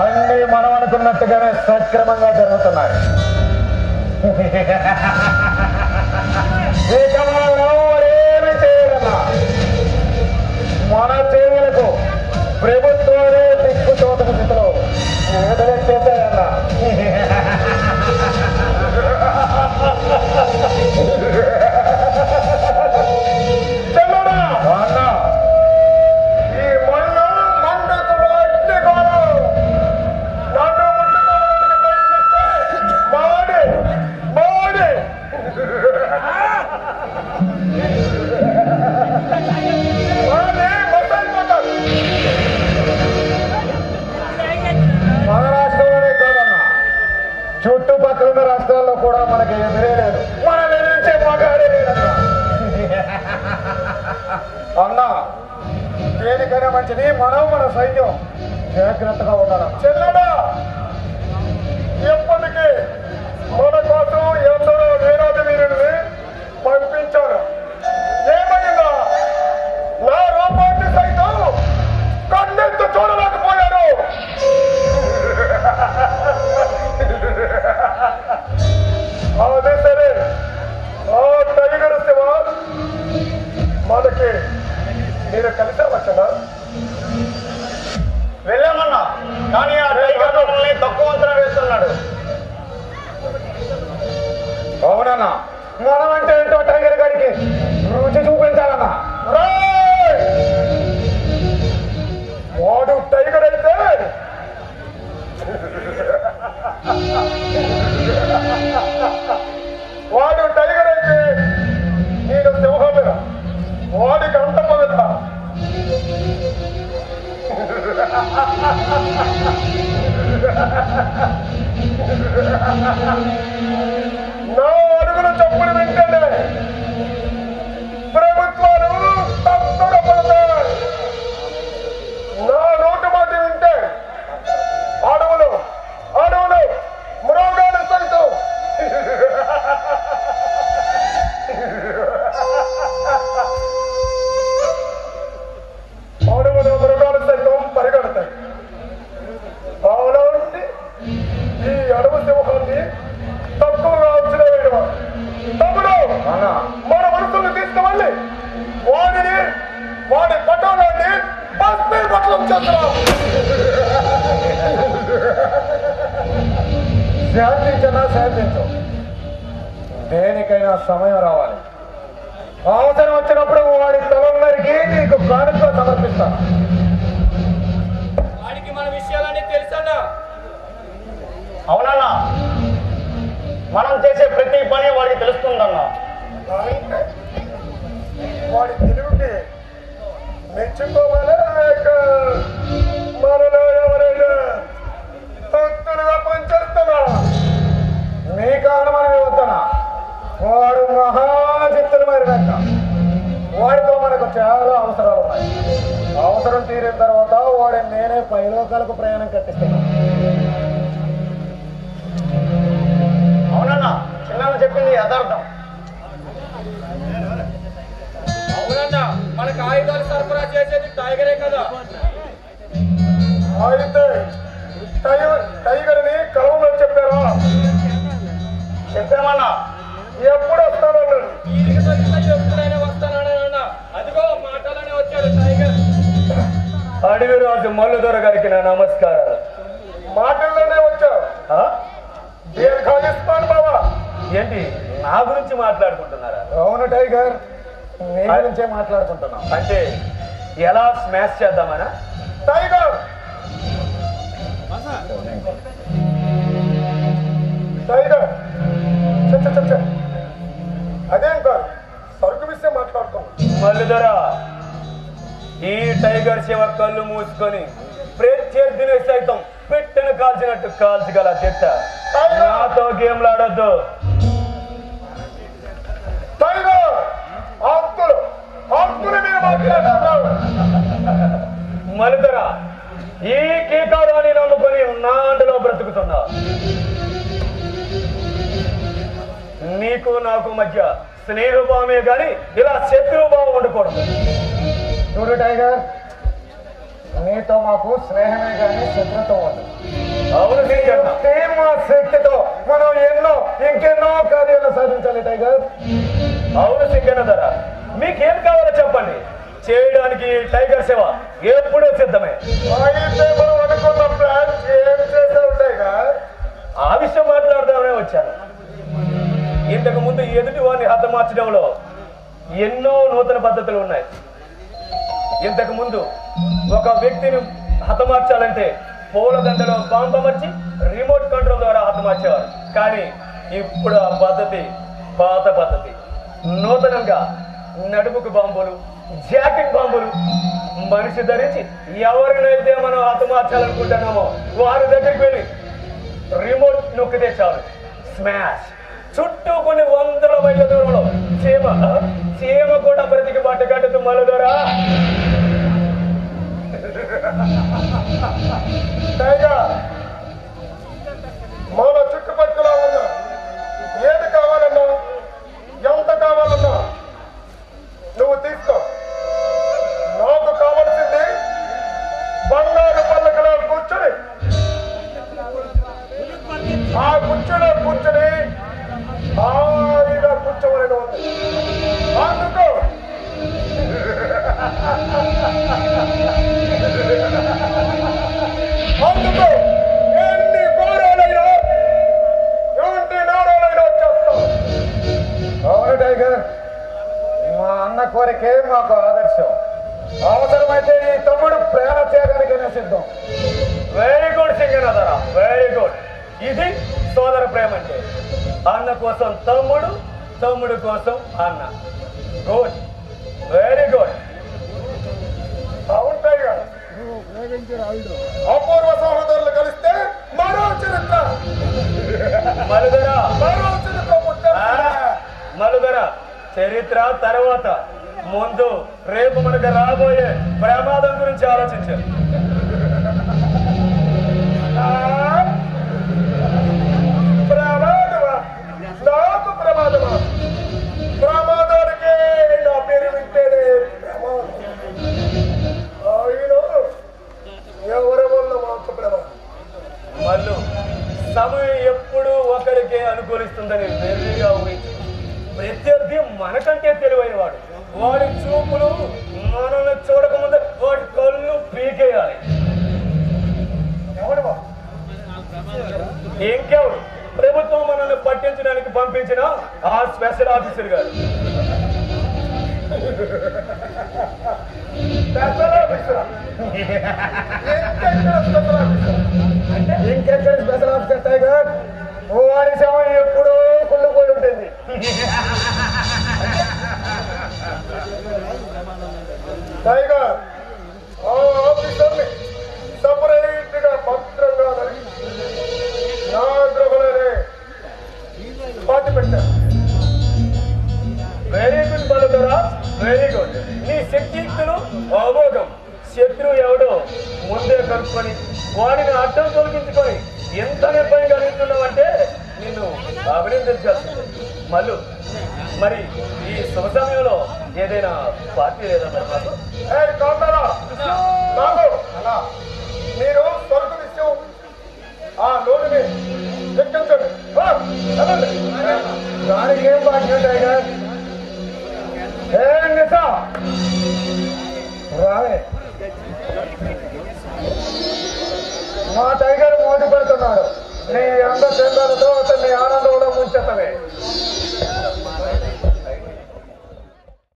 అన్ని మనం అనుకున్నట్టుగానే సక్రమంగా జరుగుతున్నాయి. మన చర్యలకు ప్రభుత్వాలే దిక్కు తోటకు స్థితిలో ఎదురెట్టేశాయన్నా దేనికైనా మంచిది మనం మన సైన్యం జాగ్రత్తగా ఉండాలి. చెల్లడా వాడు టైగర్ అయితే నేను సింహమిర వాడికి అంత ha ha ha శాంతించనా శాంతించు దేనికైనా సమయం రావాలి. అవసరం వచ్చినప్పుడు వాడి తలందరికీ నీకు కానుక సమర్పిస్తాను వాడికి మన విషయాలన్నీ తెలుసన్నా? అవునన్నా. మనం చేసే ప్రతి పని వాడికి తెలుస్తుందన్నా. వాడి తెలివికి మెచ్చుకోవాలా మనలో యథార్థం అవునన్నా మనకు ఆయుధాలు సరఫరా చేసేది టైగరే కదా. అయితే టైగర్ టైగర్ని కలవమని చెప్పారా? చెప్పామన్నా ఎప్పుడు తగిన ఎప్పుడైనా వస్తానన్నా అదిగో మాటలోనే వచ్చాడు టైగర్. అడవి రాజు మల్లుదొర గారికి నా నమస్కారాలు. మాటల్లోనే వచ్చావు. ఆ? దీర్ఘాయుష్మాన్ బాబా ఏంటి? నా గురించి మాట్లాడుకుంటున్నారా? అవును టైగర్. నీ గురించే మాట్లాడుకుంటున్నాం. అంటే ఎలా స్మాష్ చేద్దామనా? టైగర్! టైగర్. అదేం కాదు సరుకు విషయం మాట్లాడుతున్నాం. మల్లుదొర ఈ టైగర్ శివ కళ్ళు మూసుకొని ప్రత్యర్థిని సైతం పెట్టెను కాల్చినట్టు కాల్చగల తిట్ట నాతో గేమ్లు మలుదర ఈ కీకారాన్ని నమ్ముకొని నా అండలో బ్రతుకుతున్నా. నీకు నాకు మధ్య స్నేహభావమే గాని ఇలా శత్రుభావం ఉండకూడదు. చూడు టైగర్ నీతో మాకు స్నేహమే కానీ శత్రుత్వం ఉంది అవును టీమ్ శక్తితో మనం ఎన్నో ఇంకెన్నో కార్యాలు సాధించాలి టైగర్. అవును సింగన్న ధర. మీకేం కావాలో చెప్పండి. చేయడానికి టైగర్ సేవ ఎప్పుడూ సిద్ధమే. అయితే మనం అనుకున్న ప్లాన్ ఏం ఆ విషయం మాట్లాడదామనే వచ్చాను. ఇంతకు ముందు ఎదుటి వారిని హతమార్చడంలో ఎన్నో నూతన పద్ధతులు ఉన్నాయి. ఇంతకు ముందు ఒక వ్యక్తిని హతమార్చాలంటే పూలదండలో బాంబు అమర్చి రిమోట్ కంట్రోల్ ద్వారా హతమార్చేవారు కానీ ఇప్పుడు ఆ పద్ధతి పాత పద్ధతి. నూతనంగా నడుముకు బాంబులు జాకెట్ బాంబులు. మనిషి ధరించి ఎవరినైతే మనం హతమార్చాలనుకుంటున్నామో వారి దగ్గరికి వెళ్ళి రిమోట్ నొక్కితే చాలు. స్మాష్ చుట్టూ కొన్ని వందల మైళ్ళ దూరంలో చీమ చీమ కూడా బ్రతికి పట్ట కట్టదు మలుదరా మాకు ఆదర్శం. అవసరమైతే ఈ తమ్ముడు ప్రేమ చేయడానికైనా సిద్ధం. వెరీ గుడ్ సింగనాథరా వెరీ గుడ్ ఇది సోదర ప్రేమ అంటే. అన్న కోసం తమ్ముడు తమ్ముడు కోసం అన్న. గుడ్ వెరీ గుడ్ అపూర్వ సహోదరులు కలిస్తే మరో చరిత్ర. మలుదరా. మరో చరిత్ర. మలుదర. చరిత్ర తర్వాత. ముందు రేపు మనకు రాబోయే ప్రమాదం గురించి ఆలోచించారు ఆ? ప్రమాదమా? నాకు ప్రమాదమా? చేయాలి. ఇంకెవరు ప్రభుత్వం మనల్ని పట్టించడానికి పంపించిన ఆ స్పెషల్ ఆఫీసర్ గారు. స్పెషల్ ఇంకెక్కడ స్పెషల్ ఆఫీసర్? ఇంకెక్కడ స్పెషల్ ఆఫీసర్ టైగర్? వాడి శవం ఎప్పుడూ కుళ్ళిపోయి ఉంటుంది. టైగర్ కనుక్కొని వాడిని అడ్డం తొలగించుకొని ఎంత నిర్భయం కలిగిస్తున్నావంటే నిన్ను అభినందించాల్సింది మల్లు మరి ఈ శుభ సమయంలో ఏదైనా పార్టీ లేదా మరి మాకు? మీరు సరుకు విషయం ఆ ఆ, వెళ్ళండి. దానికి ఏం బాధ్యత టైగర్ ఏ నిసా రావే. మా టైగర్ మోటు పెడుతున్నాడు. నీ అంద చెందాలతో అతన్ని ఆనందంలో ముంచెత్తవే.